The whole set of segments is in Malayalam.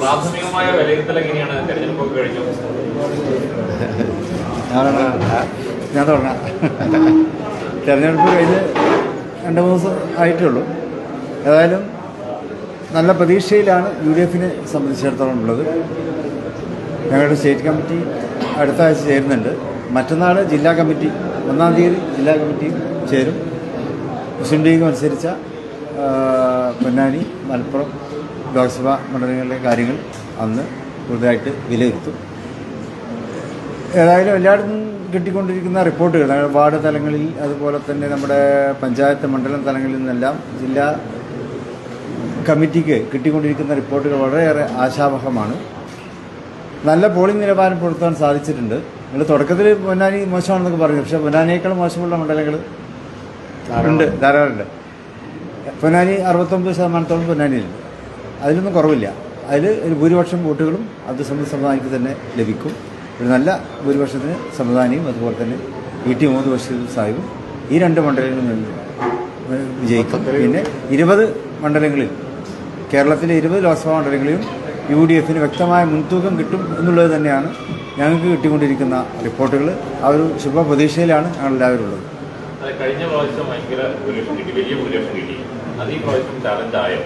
പ്രാഥമികമായ വിലയിരുത്തൽ എങ്ങനെയാണ് തെരഞ്ഞെടുപ്പൊക്കെ കഴിഞ്ഞു ഞാൻ തുടങ്ങാം. തെരഞ്ഞെടുപ്പ് കഴിഞ്ഞ് രണ്ട് മൂന്ന് ദിവസം ആയിട്ടേ ഉള്ളൂ ഏതായാലും നല്ല പ്രതീക്ഷയിലാണ് യു ഡി എഫിനെ സംബന്ധിച്ചിടത്തോളം ഉള്ളത്. ഞങ്ങളുടെ സ്റ്റേറ്റ് കമ്മിറ്റി അടുത്ത ആഴ്ച ചേരുന്നുണ്ട്. മറ്റന്നാൾ ജില്ലാ കമ്മിറ്റി ഒന്നാം തീയതി ജില്ലാ കമ്മിറ്റിയും ചേരും. മുസ്ലിം ലീഗ് മത്സരിച്ച പൊന്നാനി മലപ്പുറം ലോക്സഭാ മണ്ഡലങ്ങളിലെ കാര്യങ്ങൾ അന്ന് കൂടുതലായിട്ട് വിലയിരുത്തും. ഏതായാലും എല്ലായിടത്തും കിട്ടിക്കൊണ്ടിരിക്കുന്ന റിപ്പോർട്ടുകൾ വാർഡ് തലങ്ങളിൽ അതുപോലെ തന്നെ നമ്മുടെ പഞ്ചായത്ത് മണ്ഡലം തലങ്ങളിൽ നിന്നെല്ലാം ജില്ലാ കമ്മിറ്റിക്ക് കിട്ടിക്കൊണ്ടിരിക്കുന്ന റിപ്പോർട്ടുകൾ വളരെയേറെ ആശാവഹമാണ്. നല്ല പോളിംഗ് നിലവാരം പുലർത്താൻ സാധിച്ചിട്ടുണ്ട്. നിങ്ങൾ തുടക്കത്തിൽ പൊന്നാനി മോശമാണെന്നൊക്കെ പറഞ്ഞു പക്ഷേ പൊന്നാനിയേക്കാൾ മോശമുള്ള മണ്ഡലങ്ങൾ ഉണ്ട് ധാരാളമുണ്ട് പൊന്നാനി അറുപത്തൊമ്പത് ശതമാനത്തോളം പൊന്നാനിയിലുണ്ട്. അതിലൊന്നും കുറവില്ല. അതിൽ ഒരു ഭൂരിപക്ഷം വോട്ടുകളും അത് സംബന്ധിച്ച സമുദായിക്ക് തന്നെ ലഭിക്കും. ഒരു നല്ല ഭൂരിപക്ഷത്തിന് സമുദാനിയും അതുപോലെ തന്നെ ഇ ടി മുഹമ്മദ് ബഷീർ സാഹിബും ഈ രണ്ട് മണ്ഡലങ്ങളിൽ വിജയിക്കും. പിന്നെ ഇരുപത് മണ്ഡലങ്ങളിൽ കേരളത്തിലെ ഇരുപത് ലോക്സഭാ മണ്ഡലങ്ങളിലും യു ഡി എഫിന് വ്യക്തമായ മുൻതൂക്കം കിട്ടും എന്നുള്ളത് തന്നെയാണ് ഞങ്ങൾക്ക് കിട്ടിക്കൊണ്ടിരിക്കുന്ന റിപ്പോർട്ടുകൾ. ആ ഒരു ശുഭ ശുഭപ്രതീക്ഷയിലാണ് ഞങ്ങളെല്ലാവരും ഉള്ളത്. കഴിഞ്ഞ പ്രാവശ്യം ഭയങ്കര ഭൂരിപക്ഷം കിട്ടി വലിയ ഭൂരിപക്ഷം കിട്ടി. അത് ഈ പ്രാവശ്യം ചാലഞ്ച് ആയോ?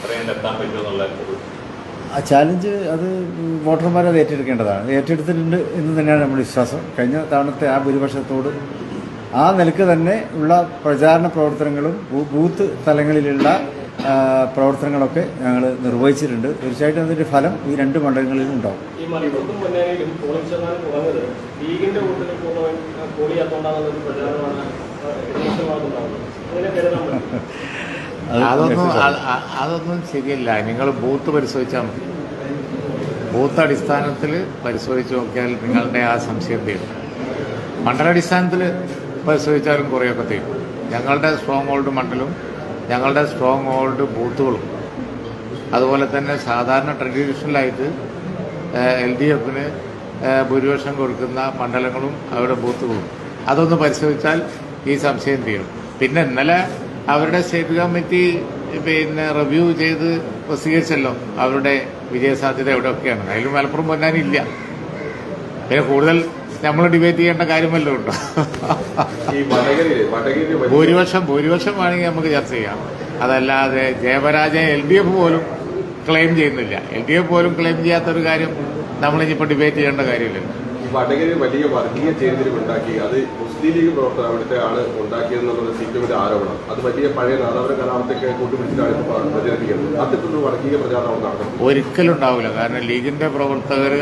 അത്രയും എത്താൻ പറ്റുമെന്നുള്ള ഒരു ആ ചാലഞ്ച് അത് വോട്ടർമാർ അത് ഏറ്റെടുക്കേണ്ടതാണ്. ഏറ്റെടുത്തിട്ടുണ്ട് എന്ന് തന്നെയാണ് നമ്മുടെ വിശ്വാസം. കഴിഞ്ഞ തവണത്തെ ആ ഭൂരിപക്ഷത്തോട് ആ നിലയ്ക്ക് തന്നെ ഉള്ള പ്രചാരണ പ്രവർത്തനങ്ങളും ബൂത്ത് തലങ്ങളിലുള്ള പ്രവർത്തനങ്ങളൊക്കെ ഞങ്ങൾ നിർവഹിച്ചിട്ടുണ്ട്. തീർച്ചയായിട്ടും അതിന്റെ ഫലം ഈ രണ്ട് മണ്ഡലങ്ങളിലും ഉണ്ടാവും. അതൊന്നും അതൊന്നും ശരിയല്ല. നിങ്ങൾ ബൂത്ത് പരിശോധിച്ചാൽ മതി. ബൂത്ത് അടിസ്ഥാനത്തിൽ പരിശോധിച്ച് നോക്കിയാൽ നിങ്ങളുടെ ആ സംശയം തീരും. മണ്ഡലാടിസ്ഥാനത്തിൽ പരിശോധിച്ചാലും കുറേയൊക്കെ തീരും. ഞങ്ങളുടെ സ്ട്രോങ് ഹോൾഡ് മണ്ഡലവും ഞങ്ങളുടെ സ്ട്രോങ് ഹോൾഡ് ബൂത്തുകളും. അതുപോലെ തന്നെ സാധാരണ ട്രഡീഷണലായിട്ട് എൽ ഡി എഫിന് ഭൂരിപക്ഷം കൊടുക്കുന്ന മണ്ഡലങ്ങളും അവരുടെ ബൂത്തുകളും. അതൊന്ന് പരിശോധിച്ചാൽ ഈ സംശയം തീരും. പിന്നെ ഇന്നലെ അവരുടെ സ്റ്റേറ്റ് കമ്മിറ്റി പിന്നെ റിവ്യൂ ചെയ്ത് പ്രസിദ്ധീകരിച്ചല്ലോ. അവരുടെ വിജയസാധ്യത എവിടെയൊക്കെയാണ്. അതിലും മലപ്പുറം പൊന്നാനില്ല പിന്നെ കൂടുതൽ നമ്മൾ ഡിബേറ്റ് ചെയ്യേണ്ട കാര്യമല്ലോ ഉണ്ടോ ഭൂരിപക്ഷം ഭൂരിപക്ഷം വേണമെങ്കിൽ നമുക്ക് ചർച്ച ചെയ്യാം. അതല്ലാതെ ജയപരാജയം എൽ ഡി എഫ് പോലും ക്ലെയിം ചെയ്യുന്നില്ല. എൽ ഡി എഫ് പോലും ക്ലെയിം ചെയ്യാത്തൊരു കാര്യം നമ്മളിനിപ്പോൾ ഡിബേറ്റ് ചെയ്യേണ്ട കാര്യമില്ലല്ലോ. വലിയ വർഗീയ അത് മുസ്ലിം ലീഗ് പ്രവർത്തകർ അവിടുത്തെ ആണ് ഉണ്ടാക്കിയതെന്നുള്ളത് സി പി എമ്മിന്റെ ആരോപണം. അത് വലിയ പഴയ നാദാപുര കലാപത്തൊക്കെ കൂട്ടുപിടിച്ചിട്ടാണ് ഇപ്പോൾ പ്രചരിപ്പിക്കുന്നത്. അത്തരത്തിലുള്ള വർഗീയ പ്രചാരണം നടക്കുന്നത് ഒരിക്കലും ഉണ്ടാവില്ല. കാരണം ലീഗിന്റെ പ്രവർത്തകർ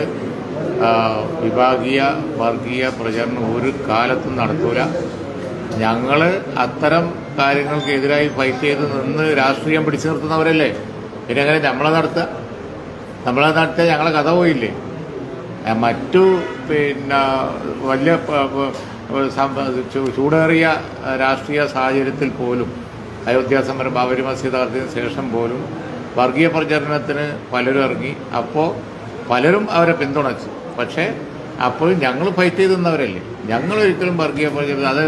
വിഭാഗീയ വർഗീയ പ്രചരണം ഒരു കാലത്തും നടത്തൂല ഞങ്ങൾ അത്തരം കാര്യങ്ങൾക്കെതിരായി ഫൈറ്റ് ചെയ്ത് നിന്ന് രാഷ്ട്രീയം പിടിച്ചു നിർത്തുന്നവരല്ലേ? പിന്നെ അങ്ങനെ നമ്മളെ നടത്തുക? നമ്മളെ നടത്തിയ ഞങ്ങളെ കഥ പോയില്ലേ? മറ്റു പിന്നെ വലിയ ചൂടേറിയ രാഷ്ട്രീയ സാഹചര്യത്തിൽ പോലും അയോധ്യ സമരം ബാബരി മസ്ജിദ് തകർത്തതിന് ശേഷം പോലും വർഗീയ പ്രചരണത്തിന് പലരും ഇറങ്ങി. അപ്പോൾ പലരും അവരെ പിന്തുണച്ചു. പക്ഷേ അപ്പോൾ ഞങ്ങൾ ഫൈറ്റ് ചെയ്ത് നിന്നവരല്ലേ? ഞങ്ങൾ ഒരിക്കലും വർഗീയ പ്രചരണം അത്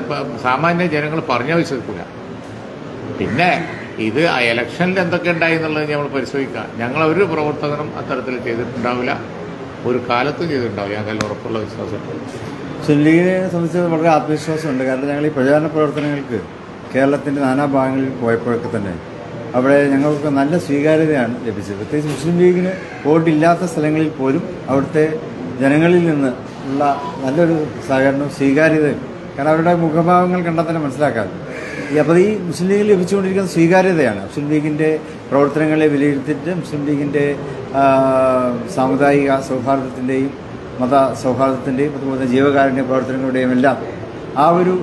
സാമാന്യ ജനങ്ങൾ പറഞ്ഞ വിശ്വസിക്കില്ല പിന്നെ ഇത് ആ ഇലക്ഷനിൽ എന്തൊക്കെ ഉണ്ടായി എന്നുള്ളത് നമ്മൾ പരിശോധിക്കാം. ഞങ്ങൾ ഒരു പ്രവർത്തകനും അത്തരത്തിൽ ചെയ്തിട്ടുണ്ടാവില്ല. ഒരു കാലത്തും ചെയ്തിട്ടുണ്ടാവില്ല. ഞങ്ങൾ ഉറപ്പുള്ള വിശ്വാസമുണ്ട് മുസ്ലിം ലീഗിനെ സംബന്ധിച്ച് വളരെ ആത്മവിശ്വാസമുണ്ട്. കാരണം ഞങ്ങൾ ഈ പ്രചാരണ പ്രവർത്തനങ്ങൾക്ക് കേരളത്തിന്റെ നാനാഭാഗങ്ങളിൽ പോയപ്പോഴൊക്കെ തന്നെ അവിടെ ഞങ്ങൾക്ക് നല്ല സ്വീകാര്യതയാണ് ലഭിച്ചത്. പ്രത്യേകിച്ച് മുസ്ലിം ലീഗിന് വോട്ടില്ലാത്ത സ്ഥലങ്ങളിൽ പോലും അവിടുത്തെ ജനങ്ങളിൽ നിന്ന് ഉള്ള നല്ലൊരു സഹകരണവും സ്വീകാര്യതയും കാരണം അവരുടെ മുഖഭാവങ്ങൾ കണ്ടാൽ തന്നെ മനസ്സിലാക്കാം അപ്പോൾ ഈ മുസ്ലിം ലീഗിൽ ലഭിച്ചുകൊണ്ടിരിക്കുന്ന സ്വീകാര്യതയാണ്. മുസ്ലിം ലീഗിന്റെ പ്രവർത്തനങ്ങളെ വിലയിരുത്തിയിട്ട് മുസ്ലിം ലീഗിന്റെ സാമുദായിക സൗഹാർദ്ദത്തിന്റെയും മത സൗഹാർദ്ദത്തിന്റെയും അതുപോലെ ജീവകാരുണ്യ പ്രവർത്തനങ്ങളുടെയും എല്ലാം ആ ഒരു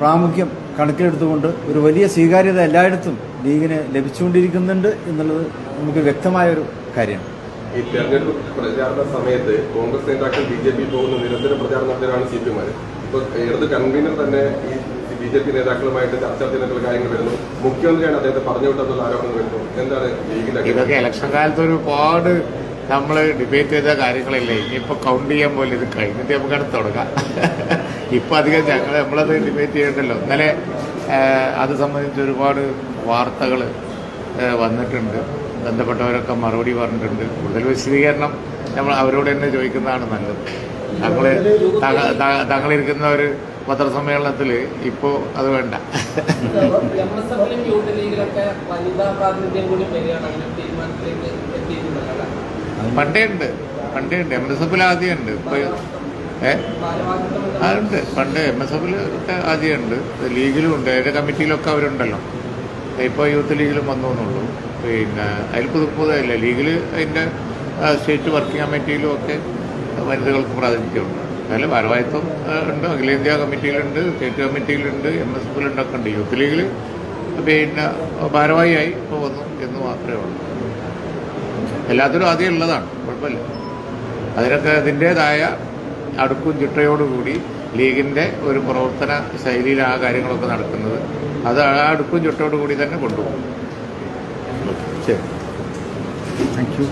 പ്രാമുഖ്യം കണക്കിലെടുത്തുകൊണ്ട് ഒരു വലിയ സ്വീകാര്യത എല്ലായിടത്തും ലീഗിന് ലഭിച്ചുകൊണ്ടിരിക്കുന്നുണ്ട് എന്നുള്ളത് നമുക്ക് വ്യക്തമായ ഒരു കാര്യമാണ്. ഈ തെരഞ്ഞെടുപ്പ് പ്രചാരണ സമയത്ത് കോൺഗ്രസ് നേതാക്കൾ ബി ജെ പി പോകുന്ന നിരന്തര പ്രചാരണം നടത്തുകയാണ് സി പി എമാര് ഇപ്പൊ ഇടത് കൺവീനർ തന്നെ ഈ ബി ജെ പി നേതാക്കളുമായിട്ട് ചർച്ചാ ചെയ്തിട്ടുള്ള കാര്യങ്ങൾ വരുന്നു. മുഖ്യമന്ത്രിയാണ് അദ്ദേഹത്തെ പറഞ്ഞു വിട്ടെന്നുള്ള ആരോപണം വരുന്നു. എന്താണ് ലീഗിന്റെ ഇതൊക്കെ? ഇലക്ഷൻ കാലത്ത് ഒരുപാട് നമ്മൾ ഡിബേറ്റ് ചെയ്ത കാര്യങ്ങളല്ലേ ഇനിയിപ്പോൾ കൗണ്ട് ചെയ്യാൻ പോലെ ഇത് കഴിഞ്ഞിട്ട് നമുക്കത് തുടങ്ങാം. ഇപ്പോൾ അധികം ഞങ്ങൾ നമ്മളത് ഡിബേറ്റ് ചെയ്യണ്ടല്ലോ. ഇന്നലെ അത് സംബന്ധിച്ച് ഒരുപാട് വാർത്തകൾ വന്നിട്ടുണ്ട്. ബന്ധപ്പെട്ടവരൊക്കെ മറുപടി പറഞ്ഞിട്ടുണ്ട്. കൂടുതൽ വിശദീകരണം നമ്മൾ അവരോട് തന്നെ ചോദിക്കുന്നതാണ് നല്ലത്. ഞങ്ങൾ തങ്ങളിരിക്കുന്ന ഒരു പത്രസമ്മേളനത്തിൽ ഇപ്പോൾ അത് വേണ്ട. വനിതാ പ്രാതിനിധ്യം തീരുമാനത്തിലേക്ക് പണ്ടേ ഉണ്ട്. പണ്ടേ ഉണ്ട്. എം എസ് എഫിൽ ആദ്യം ഉണ്ട്. ഏ? അതുണ്ട്. പണ്ട് എം എസ് എഫിൽ ആദ്യം ഉണ്ട്. ലീഗിലും ഉണ്ട്. അതിന്റെ കമ്മിറ്റിയിലൊക്കെ അവരുണ്ടല്ലോ. ഇപ്പോൾ യൂത്ത് ലീഗിലും വന്നു എന്നുള്ളൂ പിന്നെ അതിൽ പുതുപ്പുതല്ല ലീഗിൽ അതിന്റെ ആ, സ്റ്റേറ്റ് വർക്കിംഗ് കമ്മിറ്റിയിലും ഒക്കെ വനിതകൾക്ക് പ്രാതിനിധ്യമുണ്ട്. അതിൽ ഭാരവാഹിത്വം ഉണ്ട്. അഖിലേന്ത്യാ കമ്മിറ്റിയിലുണ്ട്. സ്റ്റേറ്റ് കമ്മിറ്റിയിലുണ്ട്. എം എസ് എഫിലുണ്ടൊക്കെ ഉണ്ട്. യൂത്ത് ലീഗിൽ പിന്നെ ഭാരവാഹിയായി ഇപ്പോൾ വന്നു എന്ന് മാത്രമേ ഉള്ളൂ. എല്ലാത്തിലും ആദ്യം ഉള്ളതാണ്. കുഴപ്പമില്ല. അതിനൊക്കെ അതിന്റേതായ അടുക്കും ചിട്ടയോടുകൂടി ലീഗിന്റെ ഒരു പ്രവർത്തന ശൈലിയിൽ ആ കാര്യങ്ങളൊക്കെ നടക്കുന്നത് അത് ആ അടുക്കും ചിട്ടയോടുകൂടി തന്നെ കൊണ്ടുപോകും. ശരി. Thank you